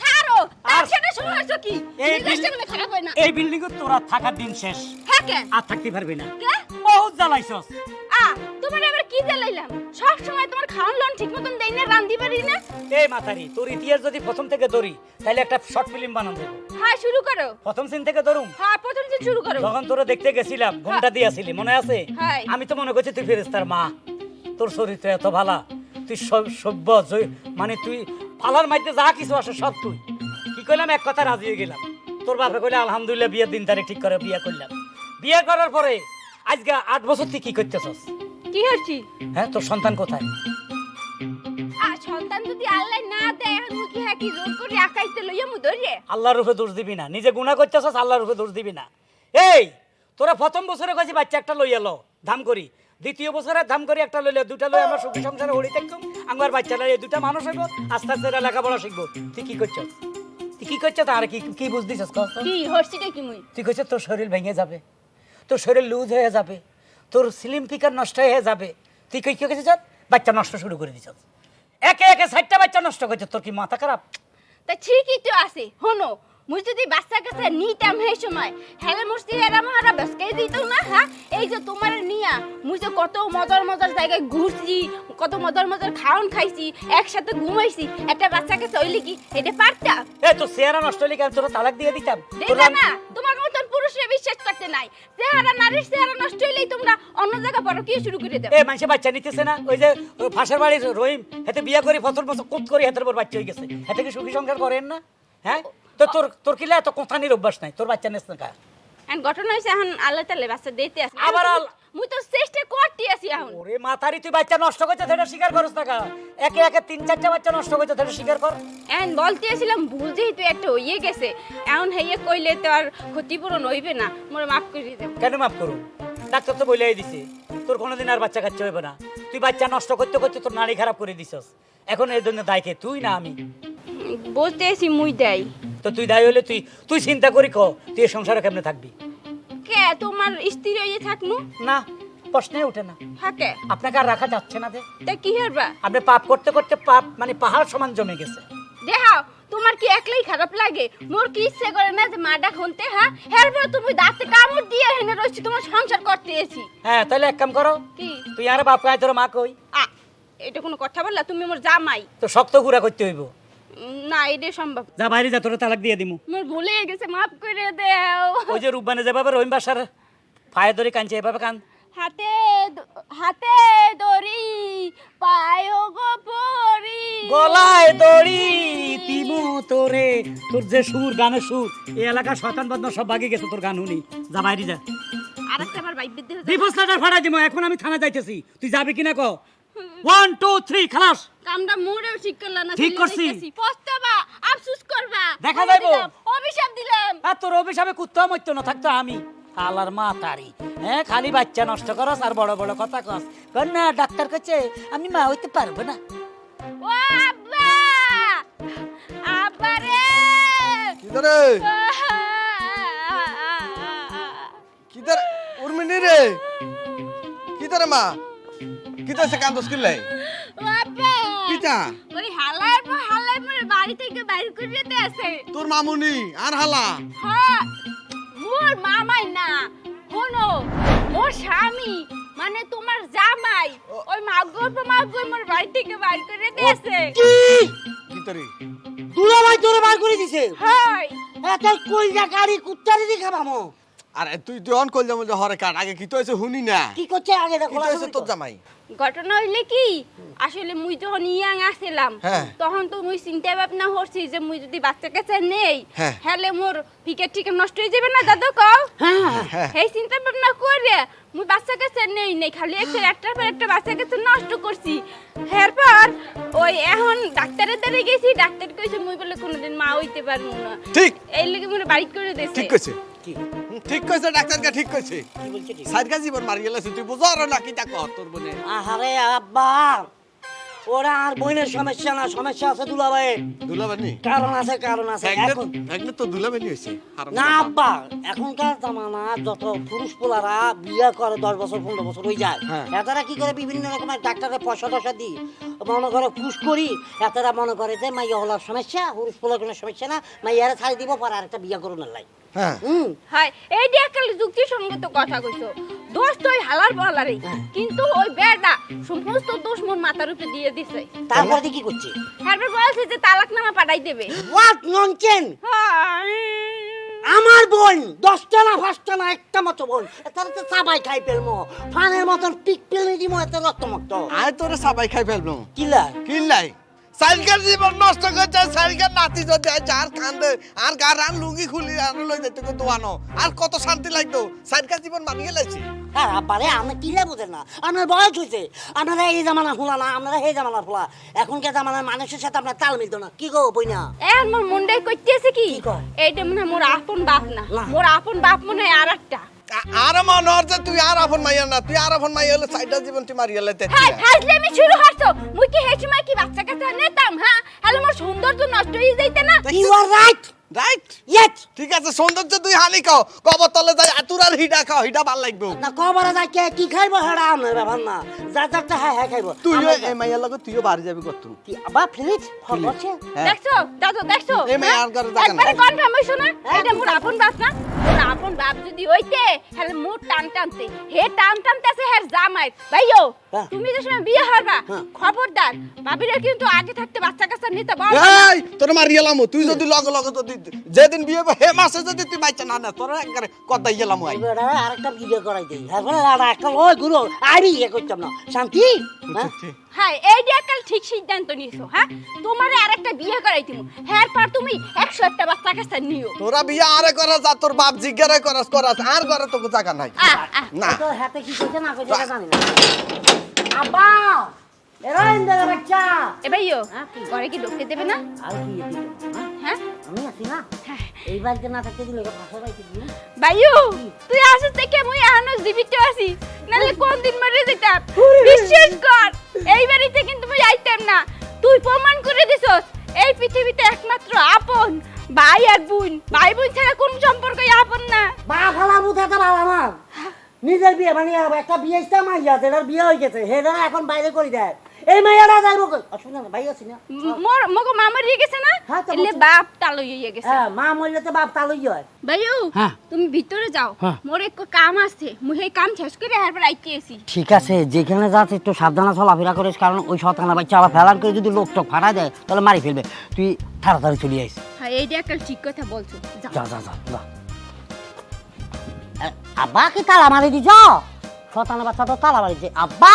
ছাড়ো। কি? এই জিনিসটা খারাপ হয় না? এই বিল্ডিং এ তোরা থাকার দিন শেষ। হ্যাঁ কেন আর থাকতে পারবি না। বহুত জ্বালাইছস। আ তোমার এবার কি জ্বালাইলাম? সব সময় তোমার খাওয়ান লন ঠিক মতন দেই না রান্দি পারি না? এই মাতারি তোর ইতিহাস যদি প্রথম থেকে ধরি তাহলে একটা শর্ট ফিল্ম হ্যাঁ শুরু করো। প্রথম সিন থেকে ধরুম? হ্যাঁ প্রথম দিন শুরু করো। যখন তোরা দেখতে গেছিলাম ঘুমটা দিয়েছিলি মনে আছে? হ্যাঁ। আমি তো মনে করছি তুই ফেরেস্তার মা। তোর চরিত্র এত ভালা। তুই সব- সভ্য মানে তুই পালার মাইতে যা কিছু আসে সব তুই। কি করলাম এক কথা রাজি হয়ে গেলাম। তোর বাপে কইলে আলহামদুলিল্লাহ বিয়ের দিন তারিখ ঠিক করে বিয়ে করলাম। বিয়ে করার পরে আজকে আট বছর তুই কি করতেছস? কি হচ্ছি হ্যাঁ তোর সন্তান কোথায়? সন্তান যদি আল্লাহ না দেয় এখন মুখে হ্যাঁ কি জোর করে আকাইতে লইয়া মু ধরে? আল্লাহর রূপে দোষ দিবি না। নিজে করতেছস আল্লাহর রূপে দোষ দিবি না। এই তোরা প্রথম বছরে কাছে বাচ্চা একটা লইয়া লো। ধাম করি। দ্বিতীয় বছরে ধাম করি একটা লইলে দুটা লই আমার সুখী সংসারে হরি থাকতাম আমার বাচ্চা লইয়া দুটা মানুষ হইব আস্তে আস্তে লেখাপড়া শিখব। তুই কি করছস তুই কি করছস আর কি কি তো? কি হচ্ছিটা কি মুই? তুই কইছিস তোর শরীর ভেঙে যাবে তোর শরীর লুজ হয়ে যাবে তোর স্লিম ফিকার নষ্ট হয়ে যাবে। তুই কই কি কইছিস বাচ্চা নষ্ট শুরু করে দিছস একে একে ষাটটা বাচ্চা নষ্ট করছিস তোর কি মাথা খারাপ? তা ঠিকই তো আছে হনো মুই যদি বাচ্চা কাছে নিতাম সেই সময় হেলে মুস্তি হেরা মহারা বেসকাই দিত না হ্যাঁ এই যে তোমার নিয়া মুই যে কত মজার মজার জায়গায় ঘুরছি কত মজার মজার খাওন খাইছি একসাথে ঘুমাইছি একটা বাচ্চাকে চইলি কি? এটা পারতাম এ চেহারা নষ্ট হলে কেন? তোর তালাক দিয়ে দিতাম। না তোমার মতন পুরুষরা বিশ্বাস করতে নাই। চেহারা নারীর চেহারা নষ্ট হইলেই তোমরা অন্য জায়গা বড় কি শুরু করে দেবে? এ মানুষে বাচ্চা নিতেছে না? ওই যে ফাঁসের রহিম হেতে বিয়ে করে ফসল বছর কুত করে হেতের পর বাচ্চা হয়ে গেছে। হেতে কি সুখী সংসার করেন না? হ্যাঁ? তো তোর তোর কিলা এত কোথানির অভ্যাস নাই? তোর বাচ্চা নেস না কা এখন ঘটনা হয়েছে এখন আল্লাহ তালে বাচ্চা দিতে আছে। আবার মুই তো চেষ্টা করতে আছি এখন। ওরে মাথারি তুই বাচ্চা নষ্ট করছে সেটা স্বীকার করস না কা একে একে তিন চারটা বাচ্চা নষ্ট করছে সেটা স্বীকার কর। এখন বলতে আসছিলাম ভুল যেহেতু একটা হইয়ে গেছে এখন হেয়ে কইলে তো আর ক্ষতিপূরণ হইবে না। মোর মাফ করে দেব। কেন মাফ করুন ডাক্তার তো বলেই দিছে তোর কোনোদিন আর বাচ্চা কাচ্চা হইবে না। তুই বাচ্চা নষ্ট করতে করতে তোর নারী খারাপ করে দিছস। এখন এই জন্য দায় কে? তুই না আমি। বলতে আসি মুই দেই। তো তুই দায় হলে তুই তুই চিন্তা করি ক তুই এই সংসারে কেমনে থাকবি? কে তোমার স্ত্রী হইয়ে থাকমু? না প্রশ্নে ওঠে না। থাকে। আপনাকে আর রাখা যাচ্ছে না যে তা কি হরবা আপনি পাপ করতে করতে পাপ মানে পাহাড় সমান জমে গেছে। দেখাও তোমার কি একলাই খারাপ লাগে? মোর কি ইচ্ছে করে না যে মাডা খুনতে হ্যাঁ হের এরপর তুমি দাঁতে কামড় দিয়ে হেনে রয়েছি তোমার সংসার করতে এসি হ্যাঁ তাহলে এক কাম করো। কি? তুই আর বাপ কায় তোর মা কই? আ এটা কোনো কথা বললা? তুমি মোর জামাই। তো শক্ত গুড়া করতে হইব। না এটা সম্ভব। যা বাইরে যা তোর তালাক দিয়ে দিমু। মোর ভুলে গেছে মাফ করে দেও। ওই যে রূপবানে যেভাবে রহিম বাসার পায়ে ধরে কানছে এভাবে কান হাতে হাতে দড়ি পায় গো পরি গলায় দড়ি তিমু তোরে। তোর যে সুর গানের সুর এই এলাকা শয়তান বদনা সব বাগে গেছে তোর গান শুনি। যা বাইরে যা। আর একটা আমার বাইক বিদ্যে ডিভোর্স লেটার ফাড়াই দিমু এখন আমি থানা যাইতেছি। তুই যাবি কিনা ক? ওয়ান টু থ্রি খালাস। কামটা মোরেও ঠিক করলা না ঠিক করছি। পস্তাবা আফসোস করবা। দেখা যাইবো। অভিশাপ দিলাম। আর তোর অভিশাপে কুত্তা মরতো না থাকতো আমি। আলার মা তারি হ্যাঁ খালি বাচ্চা নষ্ট করস আর বড় বড় কথা কস। কর না ডাক্তার কাছে আমি মা হইতে পারব না। ও আব্বা! আব্বা রে! কিদারে? কিদার উর্মিনি রে? কিদারে মা? কান্দস কিল্লে ও আব্বা পিতা ওই হালার পর হালার পর বাড়ি থেকে বাইর করে আছে। তোর মামুনি আর হালা? হ্যাঁ মোর মামাই না শোনো মোর স্বামী মানে তোমার জামাই ওই মাগর মাগর মোর বাড়ি থেকে বাইর করে দিয়েছে কিতারে দুলা ভাই তোরে? বার করে দিছে? হয়। এত কইজা গাড়ি কুত্তারে দিখা মামো আরে তুই তুই অন কইলে মধ্যে হরে কাট আগে কি তো হইছে হুনি না। কি করছে? আগে কি দেখো তো হইছে তোর জামাই? ঘটনা হইলে কি? আসলে মুই যখন ইয়াং আসছিলাম হ্যাঁ। তখন তো মুই চিন্তা ভাবনা করছি যে মুই যদি বাচ্চা কাছে নেই হ্যাঁ। হলে মোর ফিকেট টিকে নষ্ট হয়ে যাবে না দাদু কও? হ্যাঁ। এই চিন্তা ভাবনা করে মুই বাচ্চা কাছে নেই নেই। খালি একটা একটার পর একটা বাচ্চা কাছে নষ্ট করছি। এরপর ওই এখন ডাক্তারের দ্বারা গেছি ডাক্তার কইছে মুই বলে কোনোদিন মা হইতে পারব না। ঠিক। এই লেগে মোর বাড়ি করে দিয়েছে ঠিক কইছে। কি? ঠিক কইছে ডাক্তারকে ঠিক কইছে। কি বলছে ঠিক? সাইড জীবন মারি গেলে তুই বুঝার না কি তা কর তোর বনে আহারে আব্বা ওরা আর বোনের সমস্যা না সমস্যা আছে দুলাভাই দুলাবানি কারণ আছে কারণ আছে। এখন একলে তো দুলাবানি হয়েছে। না আব্বা এখনকার জামানা যত পুরুষ পোলারা বিয়ে করে দশ বছর পনেরো বছর হয়ে যায় হ্যাঁ। এতারা কি করে বিভিন্ন রকমের ডাক্তারের পয়সা টয়সা দিই? মনে করে পুষ করি এতারা মনে করে যে মাইয়া হলার সমস্যা পুরুষ পোলার কোনো সমস্যা না মাইয়ারে ছাড়ি দিব পরে আরেকটা বিয়ে করুন লাই হ্যাঁ। হুম এই যে একটা যুক্তিসঙ্গত কথা কইছো। দোষ তো ওই হালার বলারই কিন্তু ওই বেড়া সমস্ত দোষ মোর মাথার উপরে দিয়ে দিছে। তারপরে কি করছে? তারপর বলছে যে তালাক নামা পাঠাই দেবে। হোয়াট ননচেন আমার বোন দশটা না পাঁচটা না একটা মতো বোন। তারা তো চাবাই খাই ফেলমো। ফানের মতন পিক পেলে দিব এত রক্ত মক্ত আয় তোরে সবাই খাই ফেলব কিলা কিল্লাই। সাইকেল জীবন নষ্ট করছে সাইকেল নাতি যদি আর কান্দে আর গার আর লুঙ্গি খুলি আর লই যেতে কো দোয়ানো আর কত শান্তি লাগতো সাইকেল জীবন মানিয়ে লাইছি। আর আব্বারে আমরা কিলা বোঝেন না। আপনার বয়স হয়েছে আপনারা এই জামানা ফুলা না আপনারা এই জামানার ফুলা। এখনকার জামানার মানুষের সাথে আপনার তাল মিলতো না। কি গো বইনা? এ মোর মুন্ডাই কইতেছে কি? কি এইটা মনে হয় মোর আপন বাপ না। না। মোর আপন বাপ মনে হয় আর একটা আর মনে হচ্ছে তুই আর আপন মাইয়া না তুই আর আপন মাইয়া হলে সাইডা জীবন তুই মারিয়ে লাইতে। হ্যাঁ ফাজলামি শুরু হচ্ছে মুই কি সেই সময় কি বাচ্চা কাচ্চা নিতাম হ্যাঁ হ্যালো মোর সৌন্দর্য নষ্ট হয়ে যাইতে না? You are right right yet ঠিক আছে সৌন্দর্য তুই হানি খাও। কবর তলে যাই আতুর আর হিডা খাও হিডা ভালো লাগবে। না কবরে যাই কে কি খাইবো হেডা? আপনার ব্যাপার না। যা যাচ্ছে হ্যাঁ হ্যাঁ খাইবো। তুই এই মাইয়ার লগে তুইও বাড়ি যাবি কত? কি আবার ফিলিট হচ্ছে হ্যাঁ। দেখছ দাদু দেখছ এই মেয়ে আর ঘরে জায়গা একবারে নাই। কনফার্ম হইছো না হ্যাঁ, এটা মোর আপন বাপ না? মোর আপন বাপ যদি হইতে তাহলে মোর টান টানতে। হে টান টানতেছে হে জামাই। ভাইও হ্যাঁ। তুমি যে সময় বিয়ে হবা হ্যাঁ। খবরদার। ভাবিরা কিন্তু আগে থাকতে বাচ্চা কাচ্চা নিতে বল এই তোর মারিয়ালাম তুই যদি লগে লগে যদি যেদিন বিয়ে হবে হে মাসে যদি তুই বাচ্চা না না তোর একবারে কথা ইয়েলাম আই। আরেকটা ভিডিও করাই দেই। হ্যাঁ একটা ওই গুরু ইয়ে করতাম না। শান্তি? হ্যাঁ? হ্যাঁ এই যে ঠিক সিদ্ধান্ত নিয়েছো হ্যাঁ? তোমারে আরেকটা বিয়ে করাই দিমু। হ্যাঁ পর তুমি একশো একটা বাচ্চা কাচ্চা নিও। তোরা বিয়ে আরে করা যা তোর বাপ জিজ্ঞারে করাস করাস আর ঘরে তোকে জায়গা নাই। আহ, আহ। না। তোর হাতে কি কইছে না কইছে জানি না। আব্বা! এরা ইন্দার বাচ্চা এ ভাইও হ্যাঁ, ঘরে কি ঢুকতে দেবে না? আর কি দিতে হ্যাঁ? হ্যাঁ? আমি আছি না। এই বাড়িতে না থাকতে দিলে ভাষা পাইতে দিই ভাইও তুই আসিস থেকে মুই এখনও জীবিত আছি। কোন দিন মরে যেতাম। বিশ্বাস কর এই বাড়িতে কিন্তু মুই আইতাম না। তুই প্রমাণ করে দিছস এই পৃথিবীতে একমাত্র আপন ভাই আর বোন। ভাই বোন ছাড়া কোন সম্পর্কই আপন না। বা ফালা আমার। নিজের বিয়ে মানে একটা বিয়ে ইস্তা মাইয়া যেটার বিয়ে হয়ে গেছে। সেটা এখন বাইরে করে দেয় এই যাইব কই অসুবিধা ভাই আছে না? মোর মগো মা মরিয়ে গেছে না? এলে। বাপ হয়ে গেছে। হ্যাঁ মা মরলে তো বাপ তালই হয়। ভাইও। তুমি ভিতরে যাও। মোর এক কাম আছে। মুই সেই কাম শেষ করে এরপর আইতে আসি ঠিক আছে যেখানে যাচ্ছে একটু সাবধানে চলাফেরা করিস কারণ ওই শতানা বাচ্চা আবার ফেলার করে যদি লোক টোক ফাটা দেয় তাহলে মারি ফেলবে। তুই তাড়াতাড়ি চলে আইস। হ্যাঁ এইটা একটা ঠিক কথা বলছো। যা যা যা যা। আব্বা কি তালা মারি দিছ শতানা বাচ্চা তো তালা মারিছে। আব্বা!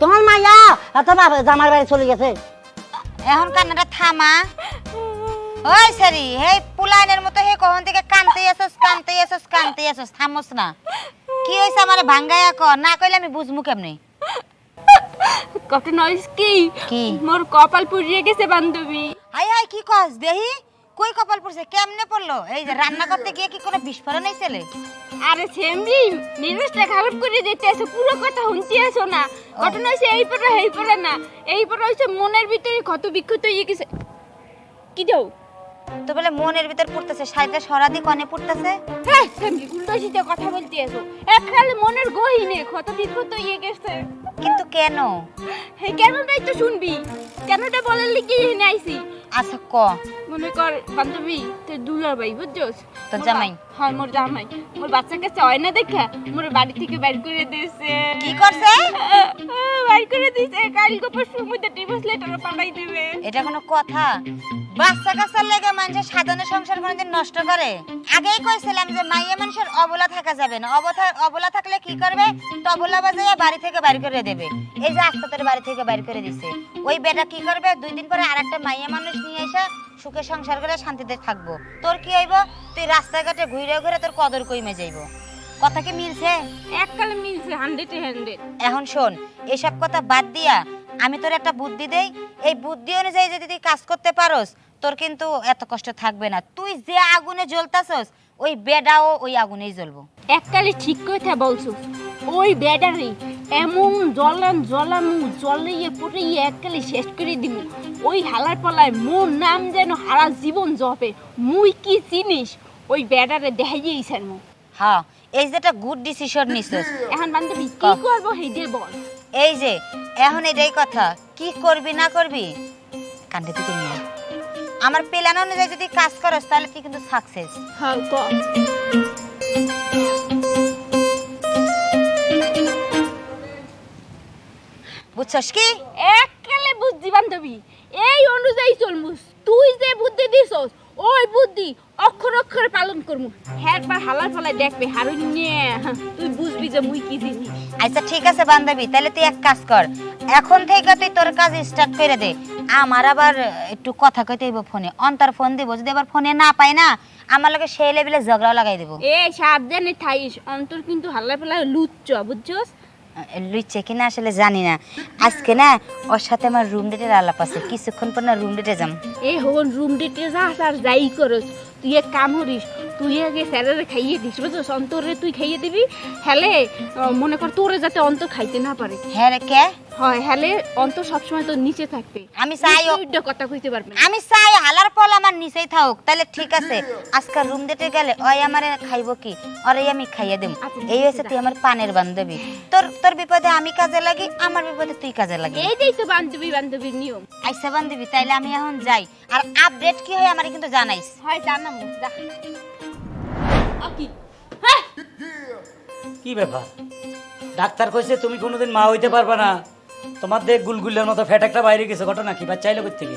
তোমার মাইয়া এত বাবা জামার বাড়ি চলে গেছে। এখন কান্নাটা থামা। ওই সারি হে পুলাইনের মতো হে কখন থেকে কানতে আসস কানতে আসস কানতে আসস থামস না। কি হইছে আমারে ভাঙ্গায়া ক? না কইলে আমি বুঝমু কেমনে? কত নইস কি? কি? মোর কপাল পুড়িয়ে গেছে বান্ধবী। হাই হাই কি কস? দেহি? কই কপাল পড়ছে? কেমনে পড়ল? এই যে রান্না করতে গিয়ে কি কোনো বিস্ফোরণ হইছিলে আরে সেমরি নির্বাচটা খারাপ করে দিতে আছে পুরো কথা শুনতে আসো না। ঘটনা হয়েছে এই পরে এই পরে না। এই পরে হয়েছে মনের ভিতরে কত বিক্ষত হয়ে গেছে। কি দেও তো বলে মনের ভিতর পড়তেছে শাড়িটা সরাদি কনে পড়তেছে? হ্যাঁ সেমরি উল্টো সিধে কথা বলতে আসো একখালে মনের গহিনে কত বিক্ষত হয়ে গেছে। কিন্তু কেন? হ্যাঁ কেনটাই তো শুনবি। কেনটা বলার লিখে এনে আইছি? আচ্ছা ক। মনে কর বান্ধবী তোর দুলার ভাই বুঝছস? তোর জামাই? হ্যাঁ মোর জামাই। মোর বাচ্চা কাছে হয় না দেখা মোর বাড়ি থেকে বের করে দিয়েছে কি করছে? বের করে দিয়েছে কালকে পরশুর মধ্যে ডিভোর্স লেটার পাঠাই দেবে। এটা কোনো কথা? বাচ্চা লেগে মানুষের সাধারণ সংসার কোনোদিন নষ্ট করে? আগেই কইছিলাম যে মাইয়া মানুষের অবলা থাকা যাবে না। অবথা অবলা থাকলে কি করবে? তবলা বাজাইয়া বাড়ি থেকে বাইর করে দেবে। এই যে আস্তে তোর বাড়ি থেকে বাইর করে দিছে। ওই বেটা কি করবে? দুই দিন পরে আরেকটা মাইয়া মানুষ নিয়ে এসে সুখে সংসার করে শান্তিতে থাকব। তোর কি হইব? তুই রাস্তাঘাটে ঘুরে ঘুরে তোর কদর কইমে যাইব। কথা কি মিলছে? এককালে মিলছে হান্ড্রেড হান্ড্রেড এখন শোন এসব কথা বাদ দিয়া আমি তোর একটা বুদ্ধি দেই। এই বুদ্ধি অনুযায়ী যদি তুই কাজ করতে পারোস তোর কিন্তু এত কষ্ট থাকবে না। তুই যে আগুনে জ্বলতাছস ওই বেডাও ওই আগুনেই জ্বলবো। এককালে ঠিক কথা বলছো। ওই ব্যাটারি এমন জ্বলান জ্বলামু জ্বলিয়ে পুড়িয়ে এককালে শেষ করে দিব। ওই হালার পালায় মোর নাম যেন হারা জীবন জপে। মুই কি চিনিস ওই ব্যাটারে দেখাইয়েই মু। হ্যাঁ এই যে একটা গুড ডিসিশন নিছিস। এখন বান্ধবী কি। করব দিয়ে বল। এই যে এখন এটাই কথা। কি করবি না করবি? কান্দে তুই নিয়ে আমার প্ল্যান অনুযায়ী যদি কাজ করস তাহলে তুই কিন্তু সাকসেস হ্যাঁ বুঝছস কি? এককালে বুদ্ধি বান্ধবী। এই অনুযায়ী চলমুস তুই যে বুদ্ধি দিছস ওই বুদ্ধি অক্ষর অক্ষরে পালন করমু। হ্যাঁ পর হালার ফলায় দেখবে হারুন নিয়ে তুই বুঝবি যে মুই কি জিনিস। আচ্ছা ঠিক আছে বান্ধবী তাহলে তুই এক কাজ কর। এখন থেকে তুই তোর কাজ স্টার্ট করে দে। আমার আবার একটু কথা কইতে হইব ফোনে। অন্তর ফোন দিব যদি আবার ফোনে না পাই না আমার লগে সেই লেভেলে ঝগড়া লাগাই দেবো। এ সাবধানে থাইস অন্তর কিন্তু হাল্লার ফলায় লুচ্চ বুঝছস? লুইছে কিনা আসলে জানি না। আজকে না, ওর সাথে আমার রুম ডেটের আলাপ আছে। কিছুক্ষণ পর না রুম ডেটে যাম। এই হন রুম ডেটে যা, আর যাই করস। তুই এক কাম করিস তুই আগে স্যারেরে খাইয়ে দিস বুঝছস অন্তরে তুই খাইয়ে দিবি হেলে মনে কর তোরে যাতে অন্তর খাইতে না পারে। হ্যাঁ রে কে? হয় হেলে অন্তর সবসময় তোর নিচে থাকবে। আমি চাই ও- দুইটা কথা কইতে পারবে আমি চাই হালার পল আমার নিচেই থাকুক। তাহলে ঠিক আছে আজকাল রুম ডেটে গেলে ওই আমারে খাইব কি? ওরে আমি খাইয়ে দেব। আচ্ছা, এই হয়েছে তুই আমার পানের বান্ধবী। তোর তোর বিপদে আমি কাজে লাগি আমার বিপদে তুই কাজে লাগি এইটাই তো বান্ধবী বান্ধবীর নিয়ম। আইসা বান্ধবী তাইলে আমি এখন যাই। আর আপডেট কি হয় আমারে কিন্তু জানাইস। হয় জানামু যা। হ্যাঁ। কি ব্যাপার? ডাক্তার কইছে তুমি কোনোদিন মা হইতে পারবে না। তোমার দেখ গুলগুলের মতো ফ্যাট একটা বাইরে গেছে ঘটনা কি? বাচ্চা এলো থেকে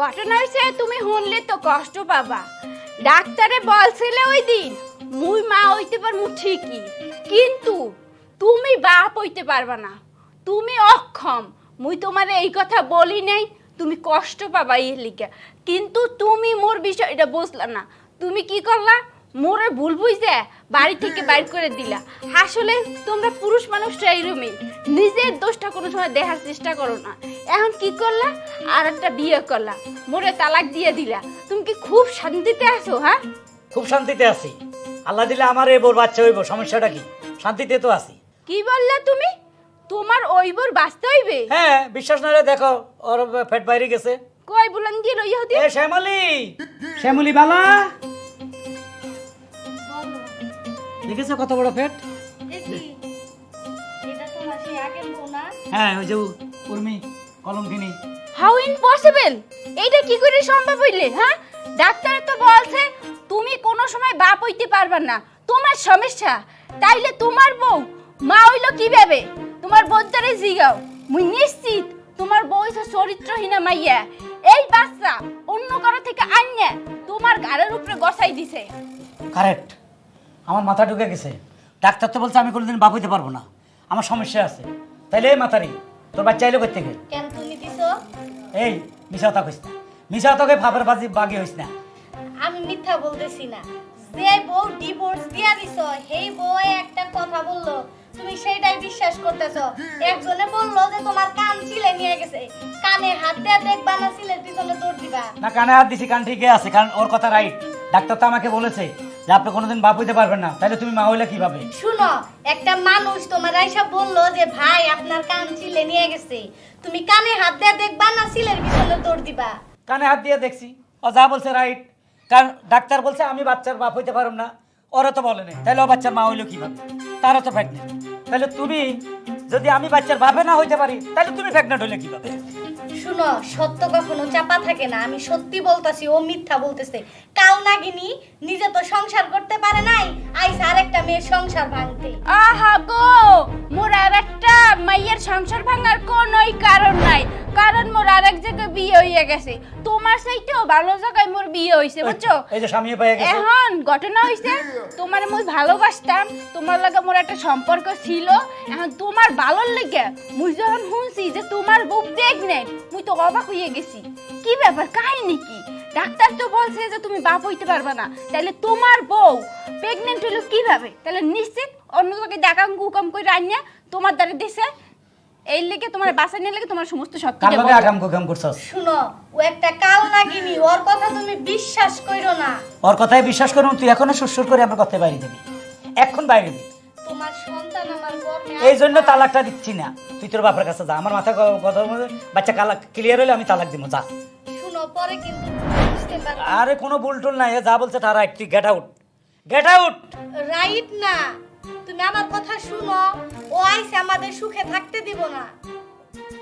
ঘটনা হয়েছে তুমি শুনলে তো কষ্ট পাবা। ডাক্তারে বলছিলে ওই দিন মুই মা হইতে পারমু ঠিকই কিন্তু তুমি বাপ হইতে পারবা না। তুমি অক্ষম মুই তোমারে এই কথা বলি নাই তুমি কষ্ট পাবা এই লিগে। কিন্তু তুমি মোর বিষয়টা বুঝলা না। তুমি কি করলা? মোরে ভুল বুঝে বাড়ি থেকে বাইর করে দিলা। আসলে তোমরা পুরুষ মানুষরা এইরকমই নিজের দোষটা কোনো সময় দেখার চেষ্টা করো না। এখন কি করলা? আর একটা বিয়ে করলা। মোরে তালাক দিয়ে দিলা। তুমি কি খুব শান্তিতে আছো হ্যাঁ? খুব শান্তিতে আছি। আল্লাহ দিলে আমার এ বোর বাচ্চা হইব সমস্যাটা কি? শান্তিতে তো আছি। কি বললা তুমি? তোমার ওই বোর বাঁচতে হইবে? হ্যাঁ বিশ্বাস না হলে দেখো ওর ফ্যাট বাইরে গেছে। কই বলেন কি লইয়া হতে? এ শ্যামলি! শ্যামলি বালা! দেখেছ কত বড় ফ্যাট হ্যাঁ ওই যে উর্মি কলম কিনি হাউ ইম্পসিবল এইটা কি করে সম্ভব হইলে হ্যাঁ? ডাক্তার তো বলছে তুমি কোনো সময় বাপ হইতে পারবে না। তোমার সমস্যা। তাইলে তোমার বউ মা হইল কীভাবে? তোমার বোনটারে জিগাও। মুই নিশ্চিত তোমার বউ হইছে চরিত্রহীনা মাইয়া। এই বাচ্চা অন্য কারও থেকে আইনে তোমার গাড়ির উপরে গসাই দিছে। কারেক্ট আমার মাথা ঢুকে গেছে। ডাক্তার তো বলছে আমি কোনোদিন বাপ হইতে পারব না। আমার সমস্যা আছে। তাইলে এই মাথারি তোর বাচ্চা এলো কেন তুমি দিছো? এই মিশা কথা কইস না। মিশা তোকে ফাপের বাজি বাগি হইস না। আমি মিথ্যা বলতেছি না। যে বউ ডিভোর্স দিয়া দিছো সেই বউ একটা কথা বলল। তুমি সেইটাই বিশ্বাস করতেছো। একজনে বলল যে তোমার কান ছিলে নিয়ে গেছে। কানে হাত দিয়ে দেখবা না ছিলের পিছনে দৌড় দিবা। না কানে হাত দিছি কান ঠিকই আছে কারণ ওর কথা রাইট ডাক্তার তো আমাকে বলেছে যে আপনি কোনোদিন বাপ হইতে পারবেন না তাহলে তুমি মা হইলে কীভাবে? শুনো একটা মানুষ তোমার আইসা বলল যে ভাই আপনার কান ছিলে নিয়ে গেছে। তুমি কানে হাত দিয়ে দেখবা না পিছনে দৌড় দিবা? কানে হাত দিয়ে দেখছি। ও যা বলছে রাইট কারণ ডাক্তার বলছে আমি বাচ্চার বাপ হইতে পারব না। ওরা তো বলে বলেনি তাহলে ও বাচ্চার মা হইল কীভাবে? তারও তো প্রেগনেন্ট তাহলে তুমি যদি আমি বাচ্চার বাপে না হইতে পারি তাহলে তুমি প্রেগনেন্ট হইলে কীভাবে? শুনো, সত্য কখনো চাপা থাকে না। আমি সত্যি বলতাছি, ও মিথ্যা বলতেছে। কাল নাগিনি নিজে তো সংসার করতে পারে নাই, আইসা আরেকটা মেয়ের সংসার ভাঙতে। আহা গো! মোর আর একটা মাইয়ের সংসার ভাঙার কোনোই কারণ নাই। কারণ মোর আর এক জায়গায় বিয়ে হইয়া গেছে। তোমার সেইটাও ভালো জায়গায় মোর বিয়ে হইছে বুঝছ এই যে স্বামী পেয়ে গেছে। এখন ঘটনা হইছে তোমার মুই ভালোবাসতাম তোমার লাগে মোর একটা সম্পর্ক ছিল। এখন তোমার ভালোর লেগে মুই যখন শুনছি যে তোমার বউ প্রেগনেন্ট মুই তো অবাক হইয়া গেছি। কি ব্যাপার কাহিনী কি? ডাক্তার তো বলছে যে তুমি বাপ হইতে পারবে না। তাহলে তোমার বউ প্রেগনেন্ট হলো কীভাবে? তাহলে নিশ্চিত অন্য জায়গায় দেখাম গুকাম করে আনিয়া তোমার দ্বারা দিছে। এই লেগে তোমার বাসা নিয়ে লেগে তোমার সমস্ত শক্তি কার লগে আকাম কুকাম করছস? শুনো ও একটা কাল নাগিনি ওর কথা তুমি বিশ্বাস কইরো না। ওর কথায় বিশ্বাস করুন তুই এখনও সুরসুর করে আমার কথায় বাইরে দিবি এখন বাইরে দিবি তোমার সন্তান আমার গর্ভে এই জন্য তালাকটা দিচ্ছি না। তুই তোর বাপের কাছে যা। আমার মাথা কথা মধ্যে বাচ্চা কালা ক্লিয়ার হলে আমি তালাক দিব যা। শুনো পরে কিন্তু আরে কোনো বুলটুল নাই যা বলছে তারা তুই get out get out right না। তুমি আমার কথা শুনো। ও আইসে আমাদের সুখে থাকতে দিব না।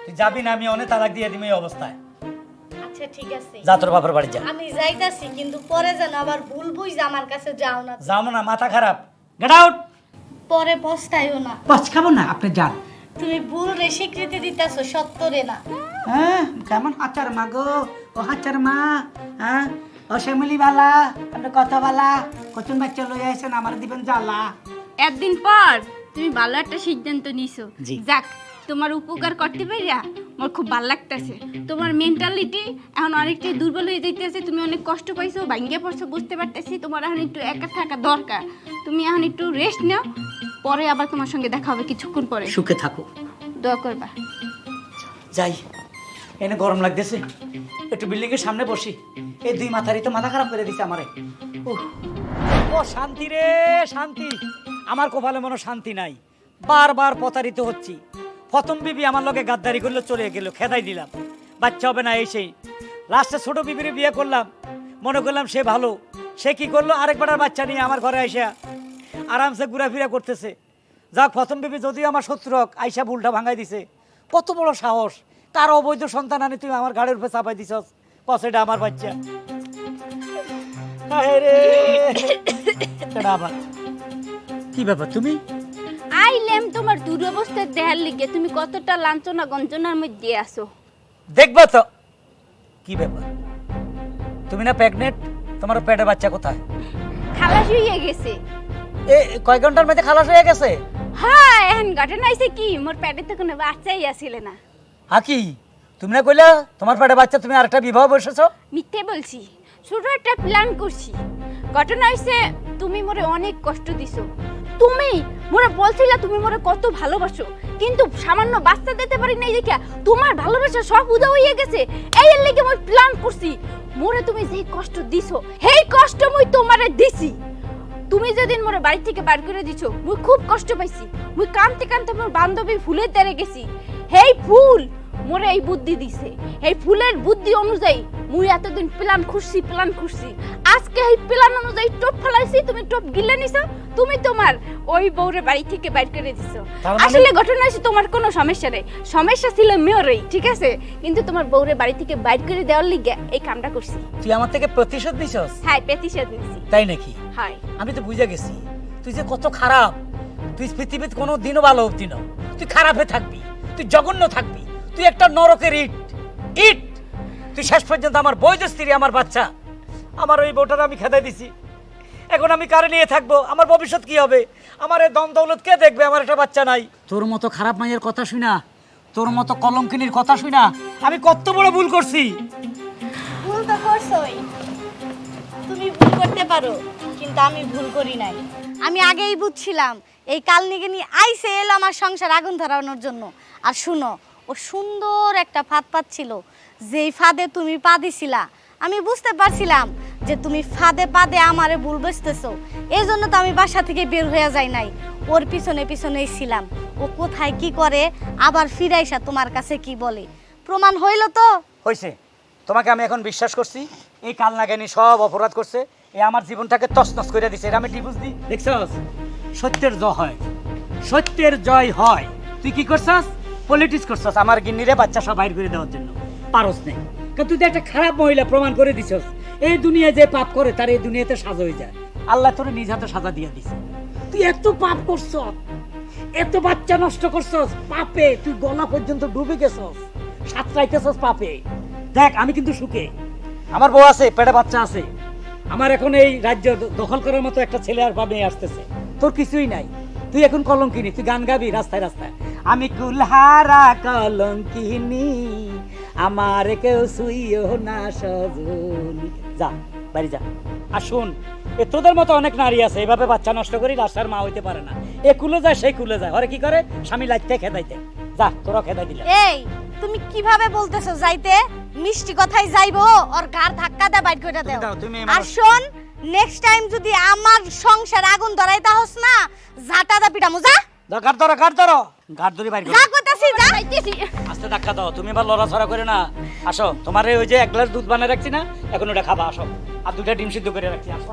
তুই যাবি না আমি অনেক তালাক দিয়ে দিবি এই অবস্থায়। আচ্ছা ঠিক আছে। যা তোর বাপের বাড়ি যা। আমি যাইতাছি কিন্তু পরে যেন আবার ভুল বুঝ আমার কাছে যাও না। যাও না মাথা খারাপ। গেট আউট পরে পস্তাইও না। খাব না? আপনি যান। তুমি ভুল রে স্বীকৃতি দিতেছো সত্য রে না। হ্যাঁ কেমন? হাচার মা গো ও হাচার মা হ্যাঁ? ও শ্যামলি বালা আপনি কত বালা কচুন বাচ্চা লই আইছেন আমার দিবেন জ্বালা। একদিন পর তুমি ভালো একটা সিদ্ধান্ত নিছো। জি। যাক তোমার উপকার করতে পারিয়া আমার খুব ভালো লাগতেছে। তোমার মেন্টালিটি এখন অনেকটাই দুর্বল হয়ে যাইতেছে তুমি অনেক কষ্ট পাইছো ভাঙ্গিয়ে পড়ছো বুঝতে পারতেছি। তোমার এখন একটু একা থাকা দরকার। তুমি এখন একটু রেস্ট নাও পরে আবার তোমার সঙ্গে দেখা হবে কিছুক্ষণ পরে। সুখে থাকো। দোয়া করবা। যাই এনে গরম লাগতেছে। একটু বিল্ডিং এর সামনে বসি। এই দুই মাথারই তো মাথা খারাপ করে দিছে আমারে। উহ। ও শান্তি রে শান্তি। আমার কপালে মনে শান্তি নাই। বারবার প্রতারিত হচ্ছি। প্রথম বিবি আমার লগে গাদ্দারি করলে, চলে গেল, খেদাই দিলাম বাচ্চা হবে না এই সেই। লাস্টে ছোট বিবির বিয়ে করলাম। মনে করলাম সে ভালো। সে কি করল? আরেকবার বাচ্চা নিয়ে আমার ঘরে আইসা আরামসে ঘোরাফেরা করতেছে। যাক, প্রথম বিবি যদিও আমার শত্রু হোক, আইসা ভুলটা ভাঙাই দিছে। কত বড় সাহস। কার অবৈধ সন্তান আনি তুমি আমার গাড়ির উপরে চাপাই দিছস? কস, এটা আমার বাচ্চা। আবার কি ব্যাপার তুমি? আইলেম তোমার দুরবস্থার দেহার লিগে তুমি কতটা লাঞ্ছনা গঞ্জনার মধ্যে আসো দেখবা তো। কি ব্যাপার? তুমি না প্রেগনেন্ট তোমার পেটে বাচ্চা কোথায়? খালাস হয়ে গেছে। এ কয় ঘণ্টার মধ্যে খালাস হয়ে গেছে? হ্যাঁ এখন ঘটনা হয়েছে কি? মোর পেটে তো কোনো বাচ্চাই আসিল না। হাকি তুমি না কইলা তোমার পেটে বাচ্চা তুমি আরেকটা বিবাহ বসেছো? মিথ্যে বলছি ছোট একটা প্ল্যান করছি। ঘটনা হয়েছে তুমি মোরে অনেক কষ্ট দিছো। তুমি মোরে বলছিলা তুমি মোরে কত ভালোবাসো, কিন্তু সামান্য বাচ্চা দিতে পারি নাই দেখা তোমার ভালোবাসা সব উদা হয়ে গেছে। এই এর লেগে মই প্ল্যান করছি। মোরে তুমি যেই কষ্ট দিছো, সেই কষ্ট মই তোমারে দিছি। তুমি যেদিন মোরে বাড়ি থেকে বার করে দিছো, মুই খুব কষ্ট পাইছি। মুই কানতে কানতে মোর বান্ধবী ফুলের দ্বারে গেছি। হেই ফুল মোরে এই বুদ্ধি দিছে। এই ফুলের বুদ্ধি অনুযায়ী মুই এতদিন প্ল্যান খুঁজছি প্ল্যান খুঁজছি। আজকে এই প্ল্যান অনুযায়ী টপ ফেলাইছি তুমি টপ গিলে নিছো তুমি তোমার ওই বউরে বাড়ি থেকে বাইর করে দিছো। মানে- আসলে ঘটনা হয়েছে তোমার কোনো সমস্যা নেই। সমস্যা ছিল মেয়রই ঠিক আছে? কিন্তু তোমার বউরে বাড়ি থেকে বাইর করে দেওয়ার লিগে এই কামটা করছি। তুই আমার থেকে প্রতিশোধ নিছস? হ্যাঁ প্রতিশোধ নিছি। তাই নাকি? হয়। আমি তো বুঝে গেছি। তুই যে কত খারাপ। তুই পৃথিবীতে কোনো দিনও ভালো হবি না তুই খারাপে থাকবি। তুই জঘন্য থাকবি। তুই একটা নরকের ইট। ইট! তুই শেষ পর্যন্ত আমার বৈধ স্ত্রী আমার বাচ্চা। আমার ওই বউটার আমি খেদাই দিছি। এখন আমি কারে নিয়ে থাকব? আমার ভবিষ্যৎ কি হবে? আমার এই দম দৌলত কে দেখবে? আমার একটা বাচ্চা নাই। তোর মতো খারাপ মাইয়ের কথা শুনা তোর মতো কলঙ্কিনীর কথা শুনা আমি কত বড় ভুল করছি। ভুল তো করছোই। তুমি ভুল করতে পারো কিন্তু আমি ভুল করি নাই। আমি আগেই বুঝছিলাম এই কাল নিয়ে নিয়ে আইসে এলো আমার সংসার আগুন ধরানোর জন্য। আর শুনো ও সুন্দর একটা ফাঁদ পাচ্ছিল। যেই ফাঁদে তুমি পা দিছিলা আমি বুঝতে পারছিলাম যে তুমি ফাঁদে পাদে আমারে ভুল বসতেছো এই জন্য তো আমি বাসা থেকে বের হয়ে যাই নাই ওর পিছনে পিছনেই ছিলাম। ও কোথায় কি করে আবার ফিরাইসা তোমার কাছে কি বলে? প্রমাণ হইল তো? হয়েছে তোমাকে আমি এখন বিশ্বাস করছি এই কাল নাগানি সব অপরাধ করছে এ আমার জীবনটাকে তছনছ করে দিছে। এটা আমি ডিভোর্স দিই দেখছস? সত্যের জয় হয়। সত্যের জয় হয়। তুই কি করছস? পলিটিক্স করছস, আমার গিন্নিরে বাচ্চা সব বাইর করে দেওয়ার জন্য। পারস নেই। কারণ তুই একটা খারাপ মহিলা প্রমাণ করে দিছস, এই দুনিয়ায় যে পাপ করে, তার এই দুনিয়াতে সাজা হয়ে যায়। আল্লাহ তোর নিজ হাতে সাজা দিয়ে দিছে। তুই এত পাপ করছস, এত বাচ্চা নষ্ট করছস, পাপে তুই গলা পর্যন্ত ডুবে গেছস, সাঁতরাইতেছস পাপে। দেখ, আমি কিন্তু সুখে। আমার বউ আছে, পেটে বাচ্চা আছে। আমার এখন এই রাজ্য দখল করার মতো একটা ছেলে আর পাবে আসতেছে। তোর কিছুই নাই। তুই এখন কলঙ্কিনী তুই গান গাবি রাস্তায় রাস্তায়। আমি কুলহারা কলঙ্কিনী আমার কেউ সুইও না সজনী যা বাড়ি যা। আর শোন এ তোদের মতো অনেক নারী আছে এভাবে বাচ্চা নষ্ট করি রাস্তার মা হইতে পারে না। এ কুলে যায় সেই কুলে যায়। ওরা কি করে? স্বামী লাইতে খেদাইতে। যা তোরা খেদাই দিলে। এই তুমি কীভাবে বলতেছো যাইতে? মিষ্টি কথাই যাইবো ওর ঘাড় ধাক্কা দে বাইর করে তুমি দেও আর শোন নেক্সট টাইম যদি আমার সংসার আগুন ধরাইতা হস না ঝাঁটা দা পিটা মুজা দা গাড় ধরো গাড় ধরো। গাড় ধরে বাইর যা কইতাছি যা। যাইতেছি আস্তে ধাক্কা দাও তুমি এবার লড়াছড়া করে না। আসো তোমার ওই যে এক গ্লাস দুধ বানিয়ে রাখছি না এখন ওটা খাবা আসো। আর দুটা ডিম সিদ্ধ করে রাখছি আসো।